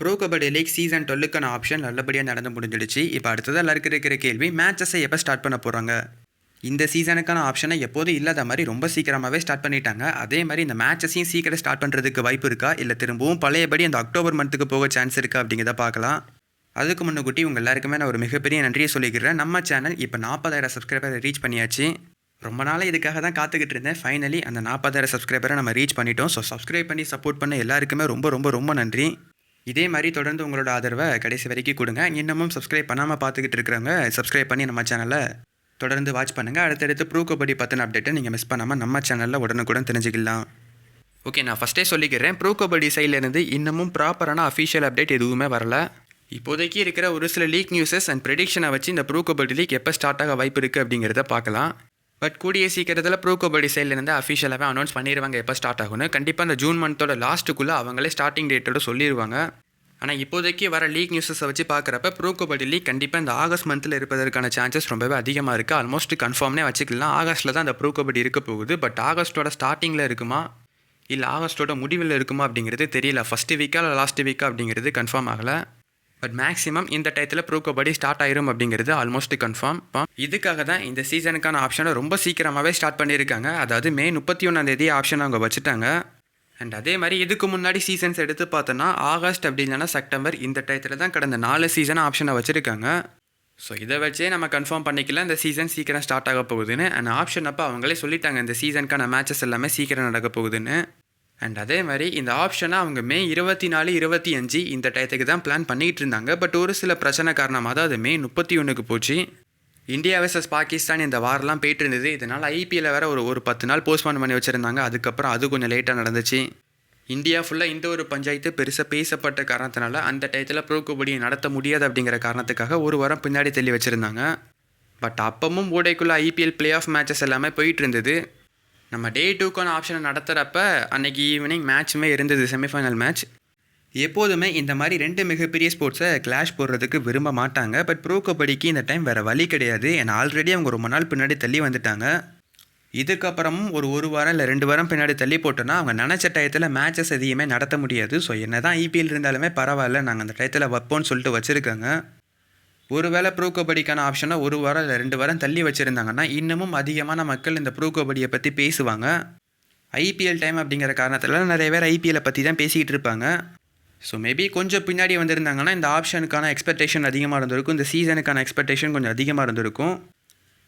Bro kabaddi league season டுவெல்லுக்கான option நல்லபடியாக நடந்து முடிஞ்சிடுச்சு. இப்போ அடுத்தது எல்லாருக்கு இருக்கிற கேள்வி மேட்சஸை எப்போ ஸ்டார்ட் பண்ண போகிறாங்க இந்த சீசனுக்கான ஆப்ஷனை எப்போதும் இல்லாத மாதிரி ரொம்ப சீக்கிரமாகவே ஸ்டார்ட் பண்ணிட்டாங்க. அதே மாதிரி இந்த மேட்சஸையும் சீக்கிரம் ஸ்டார்ட் பண்ணுறதுக்கு வாய்ப்பு இருக்கா? இல்லை திரும்பவும் பழையபடி அந்த அக்டோபர் மந்த்துக்கு போக சான்ஸ் இருக்கா? அப்படிங்கிறத பார்க்கலாம். அதுக்கு முன்னுக்குட்டி உங்கள் எல்லாருக்குமே நான் ஒரு மிகப்பெரிய நன்றியை சொல்லிக்கிறேன். நம்ம சேனல் இப்போ நாற்பதாயிரம் சப்ஸ்கிரைபரை ரீச் பண்ணியாச்சு. ரொம்ப நாளாக இதுக்காக தான் காத்துக்கிட்டு இருந்தேன். ஃபைனலி அந்த நாற்பதாயிரம் சப்ஸ்கிரைபரை நம்ம ரீச் பண்ணிட்டோம். ஸோ சப்ஸ்கிரைப் பண்ணி சப்போர்ட் பண்ண எல்லாருக்குமே ரொம்ப ரொம்ப ரொம்ப நன்றி. இதே மாதிரி தொடர்ந்து உங்களோட ஆதரவை கடைசி வரைக்கும் கொடுங்க. இன்னமும் சப்ஸ்கிரைப் பண்ணாமல் பார்த்துக்கிட்டு இருக்கிறவங்க சப்ஸ்கிரைப் பண்ணி நம்ம சேனலை தொடர்ந்து வாட்ச் பண்ணுங்கள் அடுத்தடுத்து ப்ரூ கபடி பற்றின அப்டேட்டை நீங்கள் மிஸ் பண்ணாமல் நம்ம சேனலில் உடனுக்குடன் தெரிஞ்சுக்கலாம். ஓகே நான் ஃபஸ்ட்டே சொல்லிக்கிறேன். ப்ரோ கபடி சைட்லேருந்து இன்னமும் ப்ராப்பரான அஃபிஷியல் அப்டேட் எதுவுமே வரல. இப்போதைக்கு இருக்கிற ஒரு சில லீக் நியூஸஸ் அண்ட் ப்ரெடிக்ஷனை வச்சு இந்த ப்ரூ கபடி லீக் எப்போ ஸ்டார்ட் ஆக வாய்ப்பு இருக்குது அப்படிங்கிறத பார்க்கலாம். பட் கூடிய சீக்கிரத்தில் ப்ரோ கபடி சைட்லேருந்து அஃபிஷியலாகவே அனௌன்ஸ் பண்ணிடுவாங்க எப்போ ஸ்டார்ட் ஆகும்னு. கண்டிப்பாக அந்த ஜூன் மந்தோட லாஸ்ட்டுக்குள்ளே அவங்களே ஸ்டார்டிங் டேட்டோட சொல்லிடுவாங்க ஆனால் இப்போதைக்கு வர லீக் நியூஸஸை வச்சு பார்க்குறப்ப ப்ரோ கபடி லீக் கண்டிப்பாக இந்த ஆகஸ்ட் மந்தில் இருப்பதற்கான சான்சஸ் ரொம்பவே அதிகமாக இருக்குது ஆல்மோஸ்ட் கன்ஃபார்ம்னே வச்சுக்கலாம். ஆகஸ்ட்டில் தான் அந்த ப்ரோ கபடி இருக்க போகுது. பட் ஆகஸ்ட்டோட ஸ்டார்டிங்கில் இருக்குமா? இல்லை ஆகஸ்ட்டோட முடிவில் இருக்குமா அப்படிங்கிறது தெரியல. ஃபஸ்ட்டு வீக்கா இல்லை லாஸ்ட் வீக்கா அப்படிங்கிறது கன்ஃபார்ம் ஆகலை. பட் மேக்ஸிமம் இந்த டயத்தில் ப்ரோ ஸ்டார்ட் ஆயிரும் அப்படிங்கிறது ஆல்மோஸ்ட் கன்ஃபார்ம் இதுக்காக தான் இந்த சீசனுக்கான ஆப்ஷனை ரொம்ப சீக்கிரமாகவே ஸ்டார்ட் பண்ணியிருக்காங்க. அதாவது மே முப்பத்தி ஒன்றாந்தேதி ஆப்ஷன் அவங்க வச்சுட்டாங்க. அண்ட் அதே மாதிரி இதுக்கு முன்னாடி சீசன்ஸ் எடுத்து பார்த்தோன்னா ஆகஸ்ட் அப்படி இல்லைன்னா செப்டம்பர் இந்த டயத்தில் தான் கடந்த நாலு சீசன் ஆப்ஷனை வச்சுருக்காங்க. ஸோ இதை வச்சே நம்ம கன்ஃபார்ம் பண்ணிக்கலாம் இந்த சீசன் சீக்கிரம் ஸ்டார்ட் ஆக போகுதுன்னு. அண்ட் ஆப்ஷன் அப்போ அவங்களே சொல்லிட்டாங்க இந்த சீசனுக்கான மேட்சஸ் எல்லாமே சீக்கிரம் நடக்க போகுதுன்னு. அண்ட் அதே மாதிரி இந்த ஆப்ஷனை அவங்க மே இருபத்தி நாலு இருபத்தி அஞ்சு இந்த டயத்துக்கு தான் பிளான் பண்ணிகிட்டு இருந்தாங்க. பட் ஒரு சில பிரச்சனை காரணமாக தான் அது மே முப்பத்தி ஒன்றுக்கு போச்சு. இந்தியா வர்சஸ் பாகிஸ்தான் இந்த வாரெலாம் போயிட்டு இருந்தது. இதனால் ஐபிஎல்ல வேறு ஒரு ஒரு பத்து நாள் போஸ்ட்பான் பண்ணி வச்சுருந்தாங்க. அதுக்கப்புறம் அது கொஞ்சம் லேட்டாக நடந்துச்சு. இந்தியா ஃபுல்லாக இந்த ஒரு பஞ்சாயத்து பெருசாக பேசப்பட்ட காரணத்தினால அந்த டயத்தில் ப்ரோ நடத்த முடியாது அப்படிங்கிற காரணத்துக்காக ஒரு வாரம் பின்னாடி தள்ளி வச்சுருந்தாங்க. பட் அப்பவும் ஓடைக்குள்ளே ஐபிஎல் பிளே ஆஃப் மேட்சஸ் எல்லாமே போயிட்டு இருந்தது. நம்ம டே டூக்கான ஆப்ஷனை நடத்துகிறப்ப அன்னைக்கு ஈவினிங் மேட்ச்சுமே இருந்தது செமிஃபைனல் மேட்ச் எப்போதுமே இந்த மாதிரி ரெண்டு மிகப்பெரிய ஸ்போர்ட்ஸை கிளாஷ் போடுறதுக்கு விரும்ப மாட்டாங்க. பட் ப்ரோ கபடிக்கு இந்த டைம் வேறு வழி கிடையாது. ஏன்னா ஆல்ரெடி அவங்க ரொம்ப நாள் பின்னாடி தள்ளி வந்துட்டாங்க. இதுக்கப்புறமும் ஒரு ஒரு வாரம் இல்லை ரெண்டு வாரம் பின்னாடி தள்ளி போட்டோன்னா அவங்க நினச்ச டயத்தில் மேட்சஸ் எதையுமே நடத்த முடியாது. ஸோ என்ன தான் ஐபிஎல் இருந்தாலுமே பரவாயில்ல நாங்கள் அந்த டயத்தில் வைப்போம்னு சொல்லிட்டு வச்சுருக்காங்க. ஒருவேளை ப்ரோ கபடிக்கான ஆப்ஷனை ஒரு வாரம் இல்லை ரெண்டு வாரம் தள்ளி வச்சுருந்தாங்கன்னா இன்னமும் அதிகமான மக்கள் இந்த ப்ரோ கபடியை பற்றி பேசுவாங்க. ஐபிஎல் டைம் அப்படிங்கிற காரணத்தில் நிறைய பேர் ஐபிஎல்லை பற்றி தான் பேசிக்கிட்டு இருப்பாங்க. ஸோ மேபி கொஞ்சம் பின்னாடி வந்திருந்தாங்கன்னா இந்த ஆப்ஷனுக்கான எக்ஸ்பெக்டேஷன் அதிகமாக இருந்திருக்கும். இந்த சீசனுக்கான எக்ஸ்பெக்டேஷன் கொஞ்சம் அதிகமாக இருந்திருக்கும்.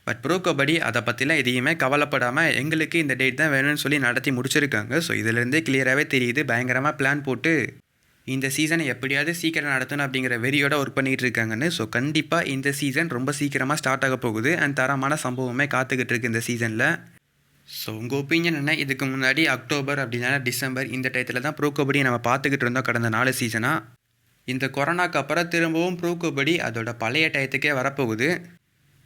பட் ப்ரோ கபடி அதை பற்றிலாம் எதையுமே கவலைப்படாமல் எங்களுக்கு இந்த டேட் தான் வேணும்னு சொல்லி நடத்தி முடிச்சிருக்காங்க. ஸோ இதிலேருந்தே கிளியராகவே தெரியுது. பயங்கரமாக பிளான் போட்டு இந்த சீசனை எப்படியாவது சீக்கிரம் நடத்தணும் அப்படிங்கிற வெறியோட ஒர்க் பண்ணிகிட்டு இருக்காங்கன்னு ஸோ கண்டிப்பாக இந்த சீசன் ரொம்ப சீக்கிரமாக ஸ்டார்ட் ஆக போகுது. அண்ட் தரமான சம்பவமே காத்துக்கிட்டு இருக்கு இந்த சீசனில் ஸோ உங்கள் ஒப்பீனியன் என்ன? இதுக்கு முன்னாடி அக்டோபர் அப்படின்னா டிசம்பர் இந்த டயத்தில் தான் ப்ரோ கபடி நம்ம பார்த்துக்கிட்டு இருந்தோம் கடந்த நாலு சீசனாக இந்த கொரோனாக்கு அப்புறம் திரும்பவும் ப்ரோ கபடி அதோட பழைய டயத்துக்கே வரப்போகுது.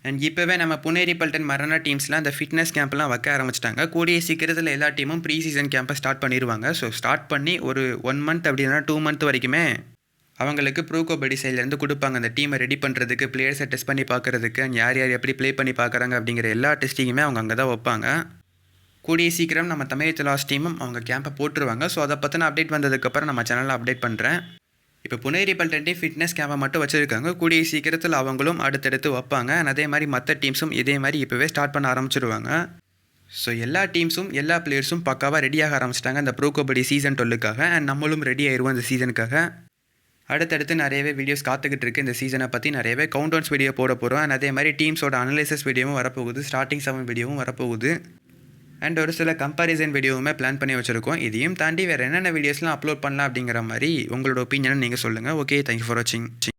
அண்ட் இப்போவே நம்ம புனேரி பல்டன் மரண டீம்ஸ்லாம் அந்த ஃபிட்னஸ் கேம்ப்லாம் வைக்க ஆரம்பிச்சிட்டாங்க. கூடிய சீக்கிரத்தில் எல்லா டீமும் ப்ரீ சீசன் கேம்பை ஸ்டார்ட் பண்ணிடுவாங்க ஸோ ஸ்டார்ட் பண்ணி ஒரு ஒன் மந்த் அப்படின்னா டூ மந்த் வரைக்குமே அவங்களுக்கு ப்ரோ கபடி சைட்லேருந்து கொடுப்பாங்க. அந்த டீமை ரெடி பண்ணுறதுக்கு பிளேயர்ஸை டெஸ்ட் பண்ணி பார்க்குறதுக்கு அண்ட் யார் யார் எப்படி ப்ளே பண்ணி பார்க்குறாங்க அப்படிங்கிற எல்லா டெஸ்டிங்குமே அவங்க அங்கே தான் வைப்பாங்க. கூடிய சீக்கிரம் நம்ம தமிழ் லாஸ்ட் டீமும் அவங்க கேம்பை போட்டுருவாங்க. ஸோ அதை பற்றின அப்டேட் வந்ததுக்கப்புறம் நம்ம சேனலில் அப்டேட் பண்ணுறேன் இப்போ புனேரி பல்டன்டி ஃபிட்னஸ் கேம்பை மட்டும் வச்சுருக்காங்க. கூடிய சீக்கிரத்தில் அவங்களும் அடுத்தடுத்து வைப்பாங்க. அதே மாதிரி மற்ற டீம்ஸும் இதே மாதிரி இப்போவே ஸ்டார்ட் பண்ண ஆரம்பிச்சிருவாங்க. ஸோ எல்லா டீம்ஸும் எல்லா பிளேயர்ஸும் பக்காவாக ரெடியாக ஆரம்பிச்சிட்டாங்க அந்த ப்ரோ கபடி சீசன் டுவெல்லுக்காக அண்ட் நம்மளும் ரெடி ஆயிடுவோம் அந்த சீசனுக்காக அடுத்தடுத்து நிறையவே வீடியோஸ் காத்துக்கிட்டு இருக்குது இந்த சீசனை பற்றி நிறையவே கவுண்டவுன்ஸ் வீடியோ போட போகிறோம் அண்ட் அதே மாதிரி டீம்ஸோட அனலைசஸ் வீடியோவும் வரப்போகுது. ஸ்டார்டிங் செவன் வீடியோவும் வரப்போகுது. அண்ட் ஒரு சில கம்பாரிசன் வீடியோவுமே பிளான் பண்ணி வச்சுருக்கோம். இதையும் தாண்டி வேறு என்னென்ன வீடியோஸ்லாம் அப்லோட் பண்ணலாம் அப்படிங்கிற மாதிரி உங்களோட ஒப்பீனியனை நீங்கள் சொல்லுங்கள் ஓகே தேங்க்யூ ஃபார் வாட்சிங்